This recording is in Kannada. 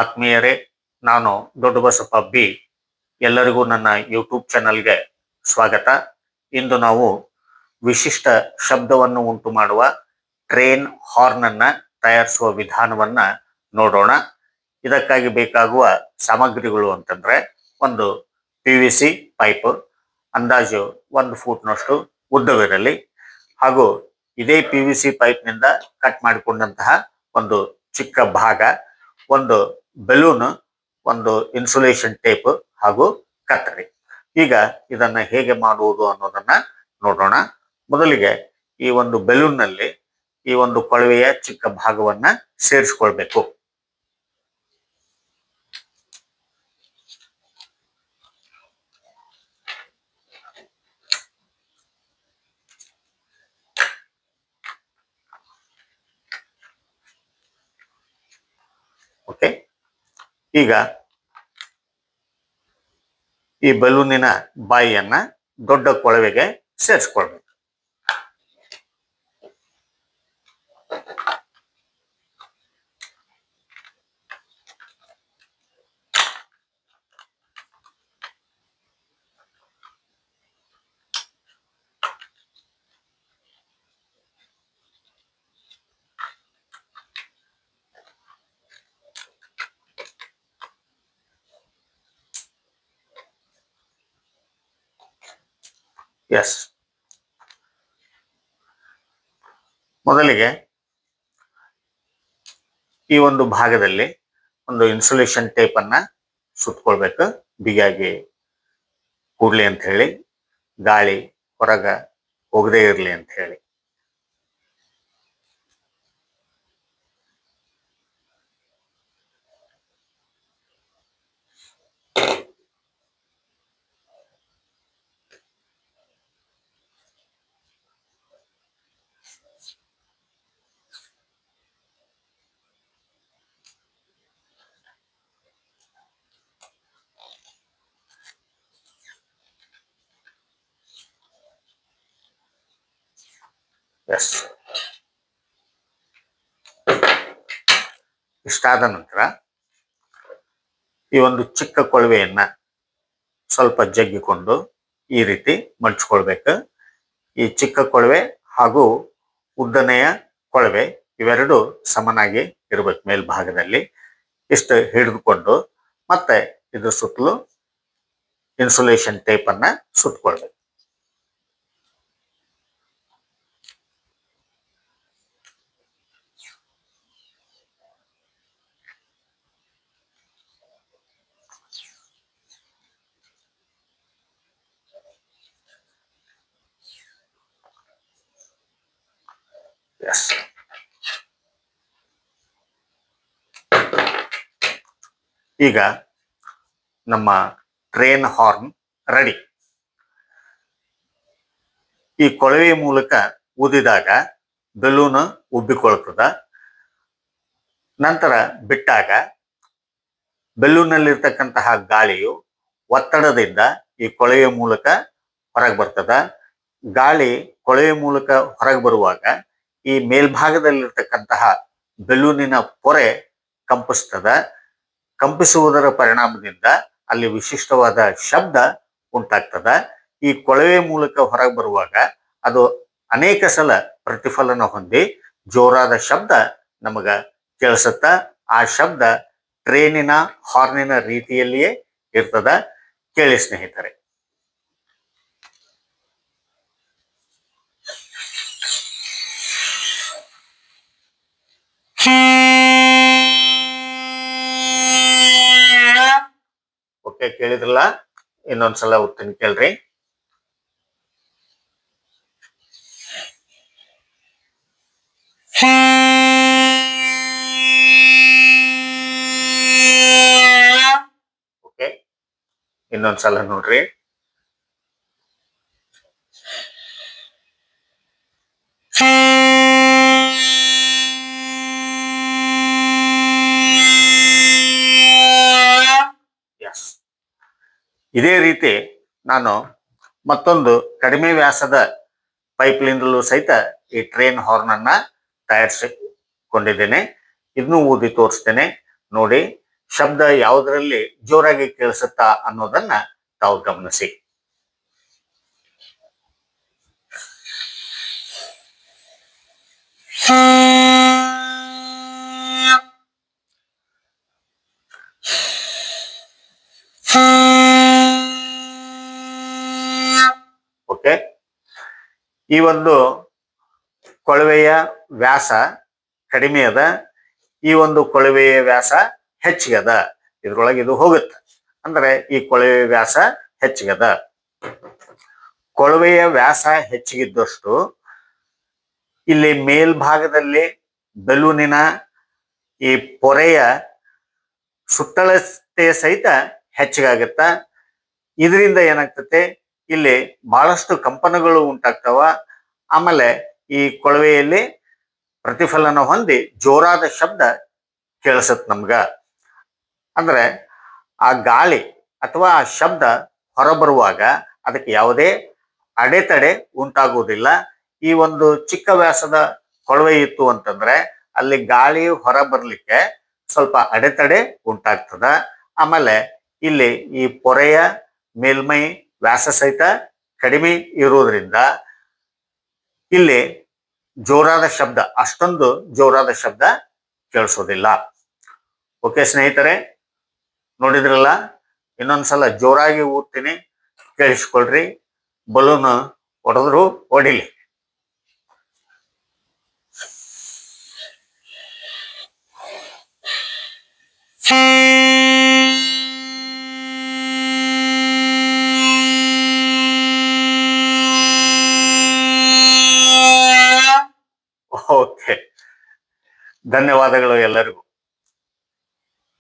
ಆತ್ಮೀಯರೇ, ನಾನು ದೊಡ್ಡ ಬಸಪ್ಪ ಬಿ. ಎಲ್ಲರಿಗೂ ನನ್ನ ಯೂಟ್ಯೂಬ್ ಚಾನಲ್ಗೆ ಸ್ವಾಗತ. ಇಂದು ನಾವು ವಿಶಿಷ್ಟ ಶಬ್ದವನ್ನು ಉಂಟು ಮಾಡುವ ಟ್ರೈನ್ ಹಾರ್ನ್ ಅನ್ನ ತಯಾರಿಸುವ ವಿಧಾನವನ್ನ ನೋಡೋಣ. ಇದಕ್ಕಾಗಿ ಬೇಕಾಗುವ ಸಾಮಗ್ರಿಗಳು ಅಂತಂದ್ರೆ ಒಂದು ಪಿ ವಿ ಸಿ ಪೈಪ್ ಅಂದಾಜು ಒಂದು ಫೂಟ್ನಷ್ಟು ಉದ್ದವಿರಲಿ. ಹಾಗೂ ಇದೇ ಪಿ ವಿ ಸಿ ಪೈಪ್ನಿಂದ ಕಟ್ ಮಾಡಿಕೊಂಡಂತಹ ಒಂದು ಚಿಕ್ಕ ಭಾಗ, ಒಂದು ಬೆಲೂನ್ ಒಂದು ಇನ್ಸುಲೇಷನ್ ಟೇಪ್ ಹಾಗೂ ಕತ್ತರಿ ಈಗ ಇದನ್ನ ಹೇಗೆ ಮಾಡುವುದು ಅನ್ನೋದನ್ನ ನೋಡೋಣ. ಮೊದಲಿಗೆ ಈ ಒಂದು ಬೆಲೂನ್ನಲ್ಲಿ ಈ ಒಂದು ಕೊಳವೆಯ ಚಿಕ್ಕ ಭಾಗವನ್ನ ಸೇರಿಸ್ಕೊಳ್ಬೇಕು ಓಕೆ ಈಗ ಈ ಬಲೂನಿನ ಬಾಯಿಯನ್ನ ದೊಡ್ಡ ಕೊಳವೆಗೆ ಸೇರಿಸ್ಕೊಳ್ಬೇಕು. ಎಸ್ ಮೊದಲಿಗೆ ಈ ಒಂದು ಭಾಗದಲ್ಲಿ ಒಂದು ಇನ್ಸುಲೇಷನ್ ಟೇಪ್ ಅನ್ನ ಸುತ್ಕೊಳ್ಬೇಕು. ಬಿಗಿಯಾಗಿ ಕೂಡ್ಲಿ ಅಂತ ಹೇಳಿ, ಗಾಳಿ ಹೊರಗ ಹೋಗದೇ ಇರಲಿ ಅಂತ ಹೇಳಿ. ಎಸ್ ಇಷ್ಟಾದ ನಂತರ ಈ ಒಂದು ಚಿಕ್ಕ ಕೊಳವೆಯನ್ನ ಸ್ವಲ್ಪ ಜಗ್ಗಿಕೊಂಡು ಈ ರೀತಿ ಮಡ್ಚ್ಕೊಳ್ಬೇಕು ಈ ಚಿಕ್ಕ ಕೊಳವೆ ಹಾಗೂ ಉದ್ದನೆಯ ಕೊಳವೆ ಇವೆರಡು ಸಮನಾಗಿ ಇರ್ಬೇಕು ಮೇಲ್ಭಾಗದಲ್ಲಿ. ಇಷ್ಟು ಹಿಡಿದುಕೊಂಡು ಮತ್ತೆ ಇದ್ರ ಸುತ್ತಲೂ ಇನ್ಸುಲೇಷನ್ ಟೇಪ್ ಅನ್ನ ಸುತ್ಕೊಳ್ಬೇಕು. ಎಸ್ ಈಗ ನಮ್ಮ ಟ್ರೇನ್ ಹಾರ್ನ್ ರೆಡಿ ಈ ಕೊಳವೆಯ ಮೂಲಕ ಊದಿದಾಗ ಬೆಲೂನ್ ಉಬ್ಬಿಕೊಳ್ತದ. ನಂತರ ಬಿಟ್ಟಾಗ ಬೆಲೂನಲ್ಲಿರ್ತಕ್ಕಂತಹ ಗಾಳಿಯು ಒತ್ತಡದಿಂದ ಈ ಕೊಳವೆಯ ಮೂಲಕ ಹೊರಗೆ ಬರ್ತದ. ಗಾಳಿ ಕೊಳವೆ ಮೂಲಕ ಹೊರಗೆ ಬರುವಾಗ ಈ ಮೇಲ್ಭಾಗದಲ್ಲಿರ್ತಕ್ಕಂತಹ ಬೆಲೂನಿನ ಪೊರೆ ಕಂಪಿಸ್ತದ, ಕಂಪಿಸುವುದರ ಪರಿಣಾಮದಿಂದ ಅಲ್ಲಿ ವಿಶಿಷ್ಟವಾದ ಶಬ್ದ ಉಂಟಾಗ್ತದ. ಈ ಕೊಳವೆ ಮೂಲಕ ಹೊರಗೆ ಬರುವಾಗ ಅದು ಅನೇಕ ಸಲ ಪ್ರತಿಫಲನ ಹೊಂದಿ ಜೋರಾದ ಶಬ್ದ ನಮಗ ಕೇಳಿಸುತ್ತ. ಆ ಶಬ್ದ ಟ್ರೇನಿನ ಹಾರ್ನಿನ ರೀತಿಯಲ್ಲಿಯೇ ಇರ್ತದ. ಕೇಳಿ ಸ್ನೇಹಿತರೆ. ಕೇಳಿದ್ರಲ್ಲ? ಇನ್ನೊಂದ್ಸಲ ಓದ್ತೀನಿ ಕೇಳ್ರಿ. ಓಕೆ ಇನ್ನೊಂದ್ಸಲ ನೋಡ್ರಿ. ಇದೇ ರೀತಿ ನಾನು ಮತ್ತೊಂದು ಕಡಿಮೆ ವ್ಯಾಸದ ಪೈಪ್ಲಿಂದಲೂ ಸಹಿತ ಈ ಟ್ರೈನ್ ಹಾರ್ನ್ ತಯಾರಿಸಿಕೊಂಡಿದ್ದೇನೆ. ಇದನ್ನು ಓದಿ ತೋರಿಸ್ತೇನೆ. ನೋಡಿ, ಶಬ್ದ ಯಾವುದರಲ್ಲಿ ಜೋರಾಗಿ ಕೇಳಿಸುತ್ತಾ ಅನ್ನೋದನ್ನ ತಾವು ಗಮನಿಸಿ. ಓಕೆ ಈ ಒಂದು ಕೊಳವೆಯ ವ್ಯಾಸ ಕಡಿಮೆ ಅದ. ಈ ಒಂದು ಕೊಳವೆಯ ವ್ಯಾಸ ಹೆಚ್ಚಿಗದ ಇದ್ರೊಳಗೆ ಇದು ಹೋಗುತ್ತೆ. ಅಂದ್ರೆ ಈ ಕೊಳವೆ ವ್ಯಾಸ ಹೆಚ್ಚಿಗದ ಕೊಳವೆಯ ವ್ಯಾಸ ಹೆಚ್ಚಿಗಿದ್ದಷ್ಟು ಇಲ್ಲಿ ಮೇಲ್ಭಾಗದಲ್ಲಿ ಬೆಲೂನಿನ ಈ ಪೊರೆಯ ಸುತ್ತಳತೆ ಸಹಿತ ಹೆಚ್ಚಿಗಾಗತ್ತ ಇದರಿಂದ ಏನಾಗ್ತತೆ ಇಲ್ಲಿ ಬಹಳಷ್ಟು ಕಂಪನಗಳು ಉಂಟಾಗ್ತವ. ಆಮೇಲೆ ಈ ಕೊಳವೆಯಲ್ಲಿ ಪ್ರತಿಫಲನ ಹೊಂದಿ ಜೋರಾದ ಶಬ್ದ ಕೇಳಿಸತ್ ನಮ್ಗ. ಅಂದ್ರೆ ಆ ಗಾಳಿ ಅಥವಾ ಆ ಶಬ್ದ ಹೊರಬರುವಾಗ ಅದಕ್ಕೆ ಯಾವುದೇ ಅಡೆತಡೆ ಉಂಟಾಗುವುದಿಲ್ಲ. ಈ ಒಂದು ಚಿಕ್ಕ ವ್ಯಾಸದ ಕೊಳವೆ ಇತ್ತು ಅಂತಂದ್ರೆ ಅಲ್ಲಿ ಗಾಳಿ ಹೊರ ಬರ್ಲಿಕ್ಕೆ ಸ್ವಲ್ಪ ಅಡೆತಡೆ ಉಂಟಾಗ್ತದ. ಆಮೇಲೆ ಇಲ್ಲಿ ಈ ಪೊರೆಯ ಮೇಲ್ಮೈ ವ್ಯಾಸ ಸಹಿತ ಕಡಿಮೆ ಇರುವುದರಿಂದ ಇಲ್ಲಿ ಜೋರಾದ ಶಬ್ದ, ಅಷ್ಟೊಂದು ಜೋರಾದ ಶಬ್ದ ಕೇಳಿಸೋದಿಲ್ಲ. ಓಕೆ ಸ್ನೇಹಿತರೆ, ನೋಡಿದ್ರಲ್ಲ? ಇನ್ನೊಂದ್ಸಲ ಜೋರಾಗಿ ಊದ್ತೀನಿ, ಕೇಳಿಸ್ಕೊಳ್ರಿ. ಬಲೂನ್ ಹೊಡೆದ್ರು ಹೊಡಿಲಿ. ಧನ್ಯವಾದಗಳು ಎಲ್ಲರಿಗೂ.